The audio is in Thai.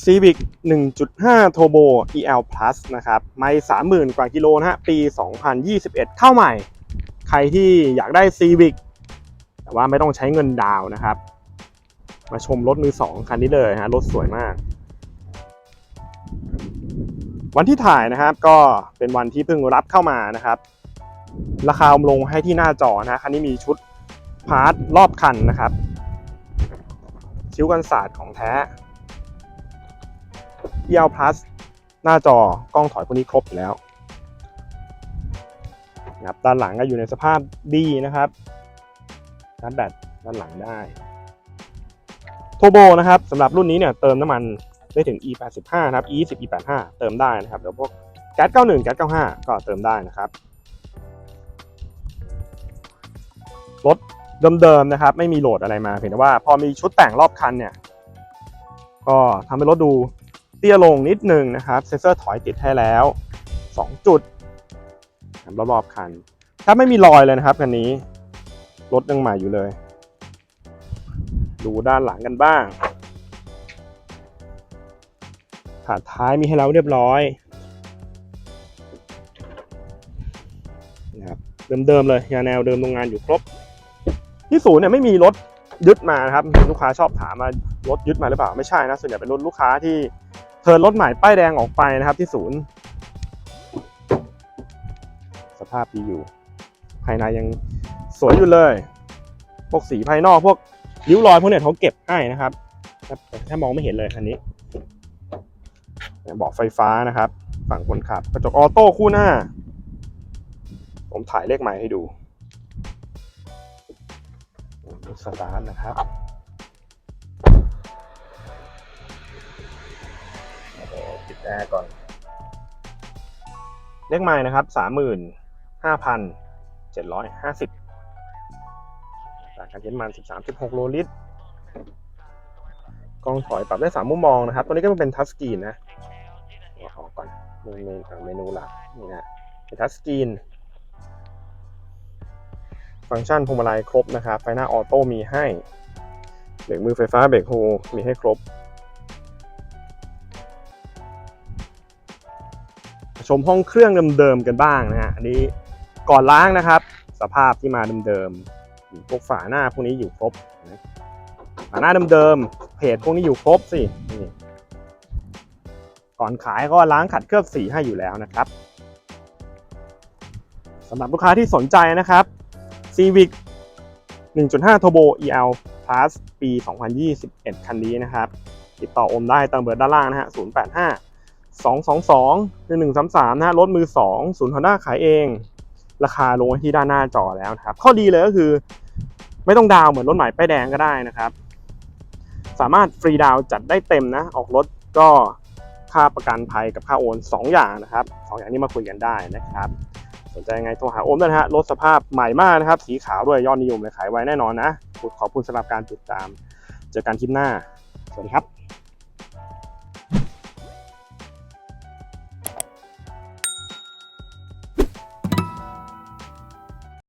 Civic 1.5 Turbo EL Plus นะครับ ไม่ 30,000 กว่ากิโลนะฮะ ปี 2021 เข้าใหม่ ใครที่อยากได้ Civic แต่ว่าไม่ต้องใช้เงินดาวนะครับ มาชมรถมือ 2 คันนี้เลยฮะ รถสวยมาก วันที่ถ่ายนะครับก็เป็นวันที่เพิ่งรับเข้ามานะครับ ราคาลงให้ที่หน้าจอนะฮะคันนี้มีชุดพาร์ทรอบคันนะครับ ชิ้วกันศาสตร์ของแท้ EL Plus หน้าจอกล้องถอยพวกนี้ครบอยู่แล้วนะครับด้านหลังก็อยู่ในสภาพดีนะครับชาร์จแบตด้านหลังได้โทโบนะครับสำหรับรุ่นนี้เนี่ยเติมน้ำมันได้ถึง E85 นะครับ E10 E85 เติมได้นะครับแล้วพวกแก๊ส91แก๊ส95 ก็เติมได้นะครับรถเดิมๆนะครับ ไม่มีโหลดอะไรมาเพียงแต่ว่าพอมีชุดแต่งรอบคันเนี่ย ก็ทำให้รถดู เตี้ยลงนิดนึงนะครับ เซ็นเซอร์ถอยติดให้แล้ว 2 จุดรอบๆคันถ้าไม่มีรอยเลยนะครับคันนี้รถยังใหม่อยู่เลย ดูด้านหลังกันบ้างถาดท้ายมีให้แล้วเรียบร้อยนะครับเดิมๆเลยยางแนวเดิมโรงงานอยู่ครบ ที่ศูนย์เนี่ยไม่มีรถยึดมานะครับ ลูกค้าชอบถามมารถยึดมาหรือเปล่าไม่ใช่นะส่วนใหญ่เป็นรถลูกค้าที่ เทิร์นรถหม่ป้ายแดงออกไปนะครับที่ศูนย์ สภาพดีอยู่ ภายในยังสวยอยู่เลย พวกสีภายนอกพวกริ้วรอยพวกเนี่ยเขาเก็บให้นะครับแต่แค่มองไม่เห็นเลยคันนี้เบอกไฟฟ้านะครับ ฝั่งคนขับ กระจกออโต้คู่หน้า ผมถ่ายเลขใหม่ให้ดูสตาร์ทนะครับ ปิดแอร์ก่อน เลขไม้นะครับสามหมื่นห้าพันเจ็ดร้อยห้าสิบจากการเย็นมันสิบสามสิบหกโลลิตรกล้องถอยปรับได้สามมุมมองนะครับ ตัวนี้ก็เป็นทัชสกรีนนะเอาออกก่อนเมนูเมนูหลักนี่นะเป็นทัชสกรีน ฟังก์ชันพวงมาลัยครบนะครับ ไฟหน้าออโต้มีให้ เบรกมือไฟฟ้าเบรกโฮมีให้ครบ ชมห้องเครื่องเดิมๆกันบ้างนะฮะอันนี้ก่อนล้างนะครับ สภาพที่มาเดิมๆพวกฝาหน้าพวกนี้อยู่ครบนะฝาหน้าเดิมๆเพจพวกนี้อยู่ครบสินี่ก่อนขายก็ล้างขัดเคลือบสีให้อยู่แล้วนะครับสำหรับลูกค้าที่สนใจนะครับ Civic 1.5 Turbo EL Plus ปี 2021 คันนี้นะครับ ติดต่ออมได้ตามเบอร์ด้านล่างนะฮะ 085 222 1133นะฮะรถมือ2ศูนย์ฮอนด้าขายเอง ราคาลงไว้ที่ด้านหน้าจอแล้วนะครับ ข้อดีเลยก็คือ ไม่ต้องดาวเหมือนรถใหม่ป้ายแดงก็ได้นะครับ สามารถฟรีดาวจัดได้เต็มนะ ออกรถก็ค่าประกันภัยกับค่าโอน 2 อย่างนะครับ2อย่างนี้มาคุยกันได้นะครับ สนใจยังไงโทรหาโอมด้นะฮะรถสภาพใหม่มากนะครับ สีขาวด้วยยอดนิยมเลยขายไว้แน่นอนนะขอบคุณสำหรับการติดตาม เจอกันคลิปหน้า สวัสดีครับ